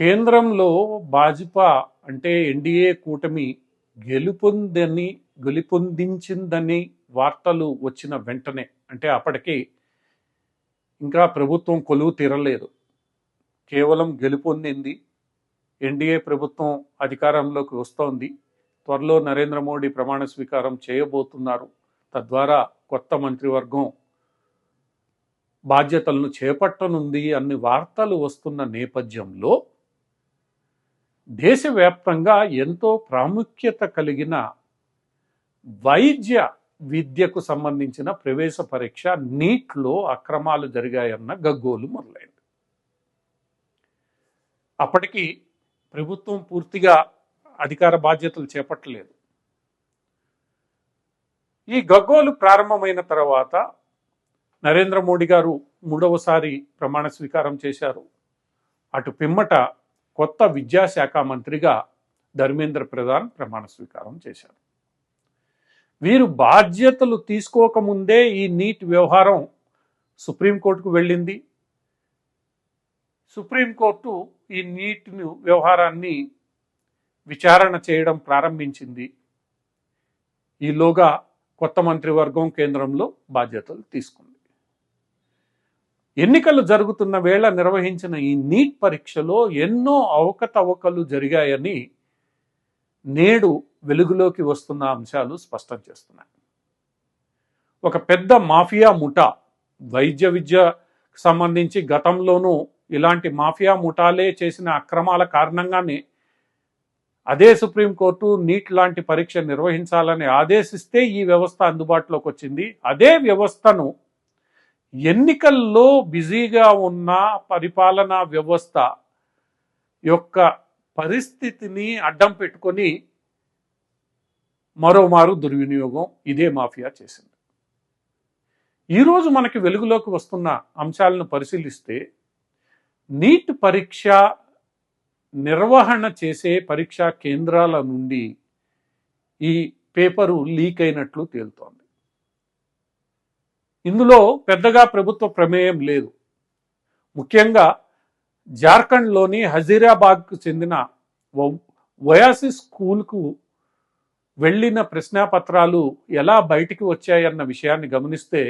కేంద్రంలో భాజపా అంటే ఎన్డీఏ కూటమి గెలుపొందని గెలుపొందించిందని వార్తలు వచ్చిన వెంటనే అంటే అప్పటికి ఇంకా ప్రభుత్వం కొలువు తీరలేదు. కేవలం గెలుపొందింది. ఎన్డీఏ ప్రభుత్వం అధికారంలోకి వస్తోంది. త్వరలో నరేంద్ర మోడీ ప్రమాణ స్వీకారం చేయబోతున్నారు. తద్వారా కొత్త మంత్రివర్గం బాధ్యతలను చేపట్టనుంది అన్ని వార్తలు వస్తున్న నేపథ్యంలో దేశవ్యాప్తంగా ఎంతో ప్రాముఖ్యత కలిగిన వైద్య విద్యకు సంబంధించిన ప్రవేశ పరీక్ష నీట్లో అక్రమాలు జరిగాయన్న గగ్గోలు మొదలైంది. అప్పటికి ప్రభుత్వం పూర్తిగా అధికార బాధ్యతలు చేపట్టలేదు. ఈ గగ్గోలు ప్రారంభమైన తర్వాత నరేంద్ర మోడీ గారు మూడవసారి ప్రమాణ స్వీకారం చేశారు. అటు పిమ్మట కొత్త విద్యాశాఖ మంత్రిగా ధర్మేంద్ర ప్రధాన్ ప్రమాణ స్వీకారం చేశారు. వీరు బాధ్యతలు తీసుకోకముందే ఈ నీట్ వ్యవహారం సుప్రీంకోర్టుకు వెళ్ళింది. సుప్రీంకోర్టు ఈ నీట్ వ్యవహారాన్ని విచారణ చేయడం ప్రారంభించింది. ఈలోగా కొత్త మంత్రివర్గం కేంద్రంలో బాధ్యతలు తీసుకుంది ఎన్నికలు జరుగుతున్న వేళ నిర్వహించిన ఈ నీట్ పరీక్షలో ఎన్నో అవకతవకలు జరిగాయని నేడు వెలుగులోకి వస్తున్న అంశాలు స్పష్టం చేస్తున్నాయి. ఒక పెద్ద మాఫియా ముఠా వైద్య విద్య సంబంధించి గతంలోనూ ఇలాంటి మాఫియా ముఠాలే చేసిన అక్రమాల కారణంగానే అదే సుప్రీంకోర్టు నీట్ లాంటి పరీక్ష నిర్వహించాలని ఆదేశిస్తే ఈ వ్యవస్థ అందుబాటులోకి వచ్చింది. అదే వ్యవస్థను ఎన్నికల్లో బిజీగా ఉన్న పరిపాలనా వ్యవస్థ యొక్క పరిస్థితిని అడ్డం పెట్టుకొని మరోమారు దుర్వినియోగం ఇదే మాఫియా చేసింది. ఈరోజు మనకి వెలుగులోకి వస్తున్న అంశాలను పరిశీలిస్తే నీట్ పరీక్ష నిర్వహణ చేసే పరీక్షా కేంద్రాల నుండి ఈ పేపరు లీక్ అయినట్లు తేలుతోంది. ఇందులో పెద్దగా ప్రభుత్వ ప్రమేయం లేదు. ముఖ్యంగా జార్ఖండ్లోని హజీరాబాద్కు చెందిన వయాసి స్కూల్కు వెళ్ళిన ప్రశ్నాపత్రాలు ఎలా బయటికి వచ్చాయన్న విషయాన్ని గమనిస్తే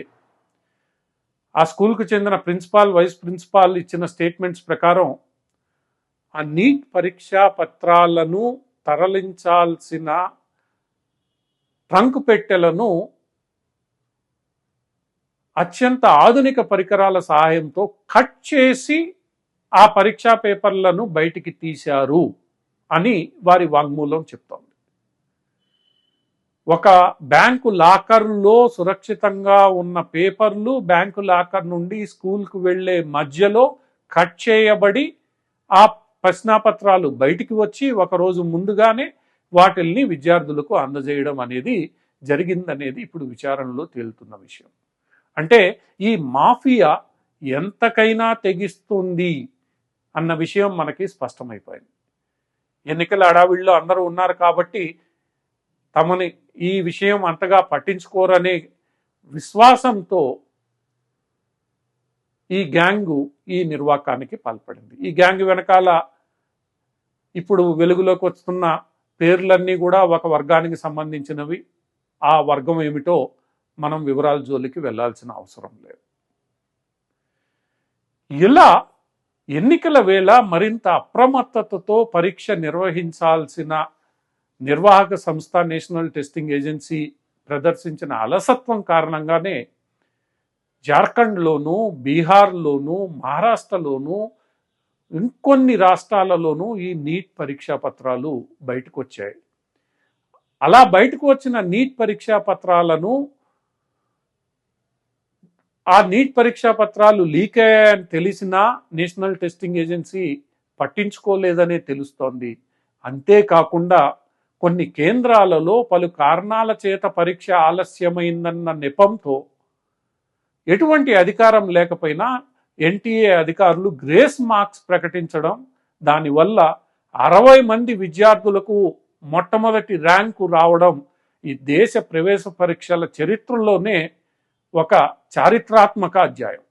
ఆ స్కూల్కు చెందిన ప్రిన్సిపాల్ వైస్ ప్రిన్సిపాల్ ఇచ్చిన స్టేట్మెంట్స్ ప్రకారం ఆ నీట్ పరీక్షా పత్రాలను తరలించాల్సిన ట్రంక్ పెట్టెలను అత్యంత ఆధునిక పరికరాల సహాయంతో కట్ చేసి ఆ పరీక్షా పేపర్లను బయటికి తీశారు అని వారి వాంగ్మూలం చెప్తోంది. ఒక బ్యాంకు లాకర్లో సురక్షితంగా ఉన్న పేపర్లు బ్యాంకు లాకర్ నుండి స్కూల్కు వెళ్ళే మధ్యలో కట్ చేయబడి ఆ ప్రశ్నాపత్రాలు బయటికి వచ్చి ఒకరోజు ముందుగానే వాటిల్ని విద్యార్థులకు అందజేయడం అనేది జరిగిందనేది ఇప్పుడు విచారణలో తేలుతున్న విషయం. అంటే ఈ మాఫియా ఎంతకైనా తెగిస్తుంది అన్న విషయం మనకి స్పష్టమైపోయింది. ఎన్నికల అడావిడిలో అందరూ ఉన్నారు కాబట్టి తమని ఈ విషయం అంతగా పట్టించుకోరనే విశ్వాసంతో ఈ గ్యాంగు ఈ నిర్వాకానికి పాల్పడింది. ఈ గ్యాంగ్ వెనకాల ఇప్పుడు వెలుగులోకి వస్తున్న పేర్లన్నీ కూడా ఒక వర్గానికి సంబంధించినవి. ఆ వర్గం ఏమిటో మనం వివరాల జోలికి వెళ్ళాల్సిన అవసరం లేదు. ఇలా ఎన్నికల వేళ మరింత అప్రమత్తతతో పరీక్ష నిర్వహించాల్సిన నిర్వాహక సంస్థ నేషనల్ టెస్టింగ్ ఏజెన్సీ ప్రదర్శించిన అలసత్వం కారణంగానే జార్ఖండ్లోనూ బీహార్లోనూ మహారాష్ట్రలోనూ ఇంకొన్ని రాష్ట్రాలలోనూ ఈ నీట్ పరీక్షా పత్రాలు బయటకు వచ్చాయి అలా బయటకు వచ్చిన నీట్ పరీక్షా పత్రాలను ఆ నీట్ పరీక్షా పత్రాలు లీక్ అయ్యాయని తెలిసినా నేషనల్ టెస్టింగ్ ఏజెన్సీ పట్టించుకోలేదనే తెలుస్తోంది. అంతేకాకుండా కొన్ని కేంద్రాలలో పలు కారణాల చేత పరీక్ష ఆలస్యమైందన్న నెపంతో ఎటువంటి అధికారం లేకపోయినా ఎన్టీఏ అధికారులు గ్రేస్ మార్క్స్ ప్రకటించడం దానివల్ల అరవై మంది విద్యార్థులకు మొట్టమొదటి ర్యాంకు రావడం ఈ దేశ ప్రవేశ పరీక్షల చరిత్రలోనే ఒక చారిత్రాత్మక అధ్యాయం.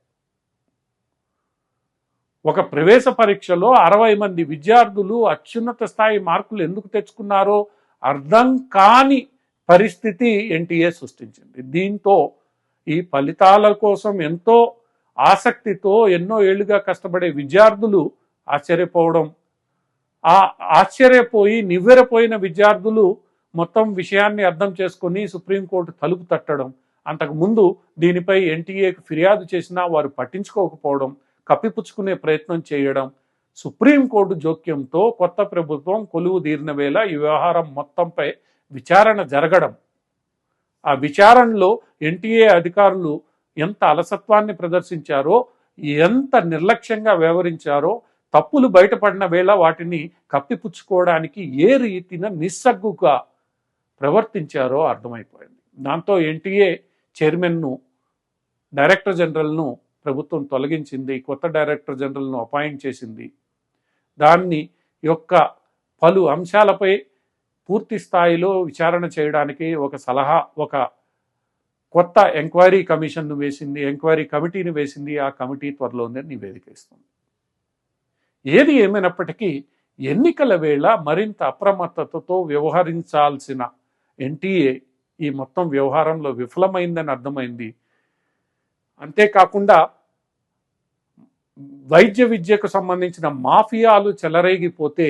ఒక ప్రవేశ పరీక్షలో అరవై మంది విద్యార్థులు అత్యున్నత స్థాయి మార్కులు ఎందుకు తెచ్చుకున్నారో అర్థం కాని పరిస్థితి ఎన్టీఏ సృష్టించింది. దీంతో ఈ ఫలితాల కోసం ఎంతో ఆసక్తితో ఎన్నో ఏళ్ళుగా కష్టపడే విద్యార్థులు ఆశ్చర్యపోవడం ఆ ఆశ్చర్యపోయి నివ్వెరపోయిన విద్యార్థులు మొత్తం విషయాన్ని అర్థం చేసుకొని సుప్రీంకోర్టు తలుపు తట్టడం అంతకుముందు దీనిపై ఎన్టీఏకి ఫిర్యాదు చేసినా వారు పట్టించుకోకపోవడం కప్పిపుచ్చుకునే ప్రయత్నం చేయడం సుప్రీంకోర్టు జోక్యంతో కొత్త ప్రభుత్వం కొలువు తీరిన వేళ ఈ వ్యవహారం మొత్తంపై విచారణ జరగడం. ఆ విచారణలో ఎన్టీఏ అధికారులు ఎంత అలసత్వాన్ని ప్రదర్శించారో ఎంత నిర్లక్ష్యంగా వ్యవహరించారో తప్పులు బయటపడిన వేళ వాటిని కప్పిపుచ్చుకోవడానికి ఏ రీతిన నిస్సగ్గుగా ప్రవర్తించారో అర్థమైపోయింది. దాంతో ఎన్టీఏ చైర్మన్ను డైరెక్టర్ జనరల్ను ప్రభుత్వం తొలగించింది కొత్త డైరెక్టర్ జనరల్ను అపాయింట్ చేసింది. దాన్ని యొక్క పలు అంశాలపై పూర్తి స్థాయిలో విచారణ చేయడానికి ఒక సలహా ఒక కొత్త ఎంక్వైరీ కమిషన్ను వేసింది ఎంక్వైరీ కమిటీని వేసింది. ఆ కమిటీ త్వరలోనే నివేదిక ఇస్తుంది. ఏది ఏమైనప్పటికీ ఎన్నికల వేళ మరింత అప్రమత్తతతో వ్యవహరించాల్సిన ఎన్టీఏ ఈ మొత్తం వ్యవహారంలో విఫలమైందని అర్థమైంది. అంతేకాకుండా వైద్య విద్యకు సంబంధించిన మాఫియాలు చెలరేగిపోతే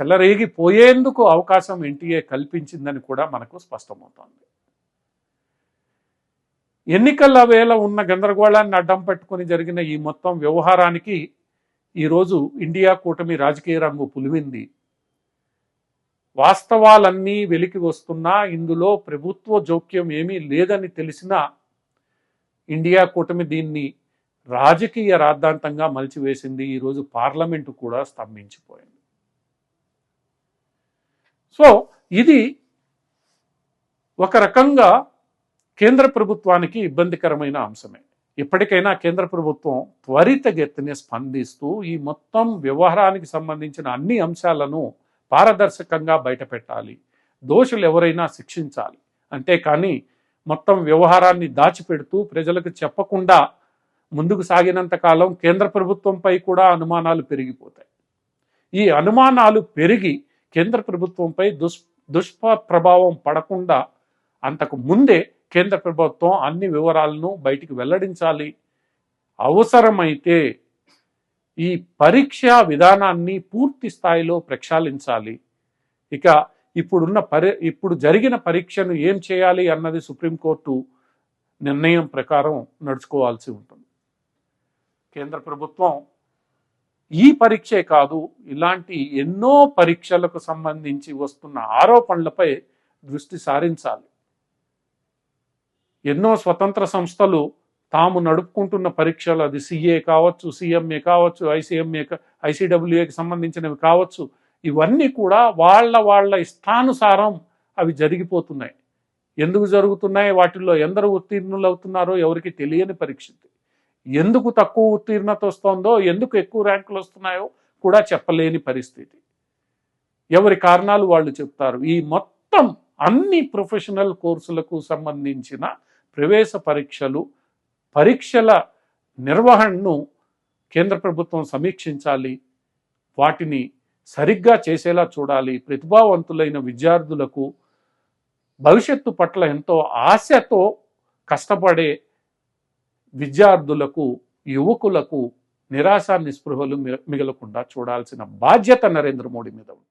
చెలరేగిపోయేందుకు అవకాశం ఎన్టీఏ కల్పించిందని కూడా మనకు స్పష్టమవుతోంది. ఎన్నికల వేళ ఉన్న గందరగోళాన్ని అడ్డం పెట్టుకుని జరిగిన ఈ మొత్తం వ్యవహారానికి ఈరోజు ఇండియా కూటమి రాజకీయ రంగు పులివింది. వాస్తవాలన్నీ వెలికి వస్తున్నా ఇందులో ప్రభుత్వ జోక్యం ఏమీ లేదని తెలిసినా ఇండియా కూటమి దీన్ని రాజకీయ రాద్ధాంతంగా మలిచివేసింది. ఈరోజు పార్లమెంటు కూడా స్తంభించిపోయింది. సో ఇది ఒక రకంగా కేంద్ర ప్రభుత్వానికి ఇబ్బందికరమైన అంశమే. ఇప్పటికైనా కేంద్ర ప్రభుత్వం త్వరితగతిన స్పందిస్తూ ఈ మొత్తం వ్యవహారానికి సంబంధించిన అన్ని అంశాలను పారదర్శకంగా బయటపెట్టాలి. దోషులు ఎవరైనా శిక్షించాలి అంతేకాని మొత్తం వ్యవహారాన్ని దాచిపెడుతూ ప్రజలకు చెప్పకుండా ముందుకు సాగినంత కాలం కేంద్ర ప్రభుత్వంపై కూడా అనుమానాలు పెరిగిపోతాయి. ఈ అనుమానాలు పెరిగి కేంద్ర ప్రభుత్వంపై దుష్ దుష్ప ప్రభావం పడకుండా అంతకు ముందే కేంద్ర ప్రభుత్వం అన్ని వివరాలను బయటికి వెల్లడించాలి. అవసరమైతే ఈ పరీక్షా విధానాన్ని పూర్తి స్థాయిలో ప్రక్షాళించాలి. ఇక ఇప్పుడున్న పరి ఇప్పుడు జరిగిన పరీక్షను ఏం చేయాలి అన్నది సుప్రీంకోర్టు నిర్ణయం ప్రకారం నడుచుకోవాల్సి ఉంటుంది. కేంద్ర ప్రభుత్వం ఈ పరీక్షే కాదు ఇలాంటి ఎన్నో పరీక్షలకు సంబంధించి వస్తున్న ఆరోపణలపై దృష్టి సారించాలి. ఎన్నో స్వతంత్ర సంస్థలు తాము నడుపుకుంటున్న పరీక్షలు అది సిఏ కావచ్చు సిఎంఏ కావచ్చు ఐసీఎంఏ ఐసీడబ్ల్యూఏకి సంబంధించినవి కావచ్చు ఇవన్నీ కూడా వాళ్ళ వాళ్ళ ఇష్టానుసారం అవి జరిగిపోతున్నాయి. ఎందుకు జరుగుతున్నాయి? వాటిల్లో ఎందరు ఉత్తీర్ణులు అవుతున్నారో ఎవరికి తెలియని పరీక్ష ఎందుకు తక్కువ ఉత్తీర్ణత వస్తుందో ఎందుకు ఎక్కువ ర్యాంకులు వస్తున్నాయో కూడా చెప్పలేని పరిస్థితి. ఎవరి కారణాలు వాళ్ళు చెప్తారు? ఈ మొత్తం అన్ని ప్రొఫెషనల్ కోర్సులకు సంబంధించిన ప్రవేశ పరీక్షలు పరీక్షల నిర్వహణను కేంద్ర ప్రభుత్వం సమీక్షించాలి. వాటిని సరిగ్గా చేసేలా చూడాలి. ప్రతిభావంతులైన విద్యార్థులకు భవిష్యత్తు పట్ల ఎంతో ఆశతో కష్టపడే విద్యార్థులకు యువకులకు నిరాశ నిస్పృహలు మిగలకుండా చూడాల్సిన బాధ్యత నరేంద్ర మోడీ మీద ఉంది.